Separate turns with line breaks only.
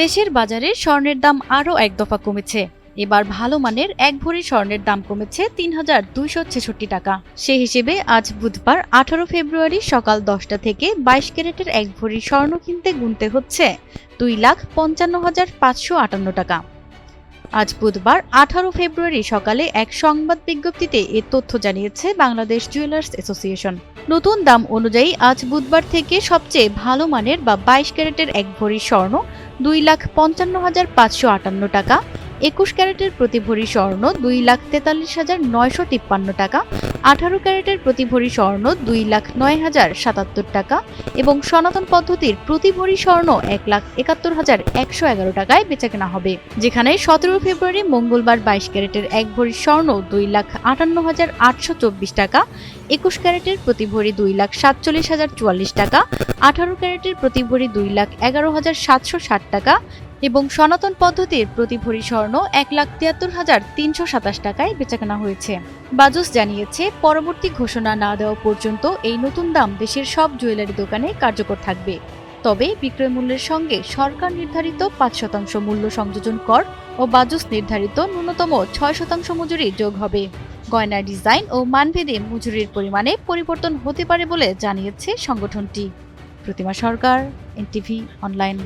দেশের বাজারে স্বর্ণের দাম আরও এক দফা কমেছে। এবার ভালো মানের এক ভরি স্বর্ণের দাম কমেছে তিন হাজার দুইশো ছেষট্টি টাকা। সে হিসেবে আজ বুধবার আঠারো ফেব্রুয়ারি সকাল দশটা থেকে বাইশ ক্যারেটের এক ভরি স্বর্ণ কিনতে গুনতে হচ্ছে দুই লাখ পঞ্চান্ন হাজার পাঁচশো আটান্ন টাকা। আজ বুধবার আঠারো ফেব্রুয়ারি সকালে এক সংবাদ বিজ্ঞপ্তিতে এ তথ্য জানিয়েছে বাংলাদেশ জুয়েলার্স অ্যাসোসিয়েশন। নতুন দাম অনুযায়ী আজ বুধবার থেকে সবচেয়ে ভালো মানের বা বাইশ ক্যারেটের এক ভরি স্বর্ণ দুই লাখ পঞ্চান্ন হাজার পাঁচশো আটান্ন টাকা। একুশ ক্যারেটের প্রতি ভরি স্বর্ণ দুই লাখ তেতাল্লিশ হাজার নয়শো তিপ্পান্ন টাকা, আঠারো ক্যারেটের প্রতি ভরি স্বর্ণ দুই লাখ নয় হাজার সাতাত্তর টাকা এবং সনাতন পদ্ধতির প্রতি ভরি স্বর্ণ এক লাখ একাত্তর হাজার একশো এগারো টাকায় বেচাকেনা হবে, যেখানে সতেরো ফেব্রুয়ারি মঙ্গলবার বাইশ ক্যারেটের এক ভরি স্বর্ণ দুই লাখ আটান্ন হাজার আটশো চব্বিশ টাকা, একুশ ক্যারেটের প্রতি ভরি দুই লাখ সাতচল্লিশ হাজার চুয়াল্লিশ টাকা, আঠারো ক্যারেটের প্রতি ভরি দুই লাখ এগারো হাজার সাতশো ষাট টাকা এবং সনাতন পদ্ধতির প্রতি ভরি স্বর্ণ এক লাখ তিয়াত্তর হাজার তিনশো সাতাশ টাকায় বেচাকেনা হয়েছে। বাজুস জানিয়েছে, পরবর্তী ঘোষণা না দেওয়া পর্যন্ত এই নতুন দাম দেশের সব জুয়েলারি দোকানে কার্যকর থাকবে। তবে বিক্রয় মূল্যের সঙ্গে সরকার নির্ধারিত পাঁচ শতাংশ মূল্য সংযোজন কর ও বাজুস নির্ধারিত ন্যূনতম ছয় শতাংশ মজুরি যোগ হবে। গয়নার ডিজাইন ও মানভেদে মজুরির পরিমাণে পরিবর্তন হতে পারে বলে জানিয়েছে সংগঠনটি। Pratima Sarkar, NTV, online.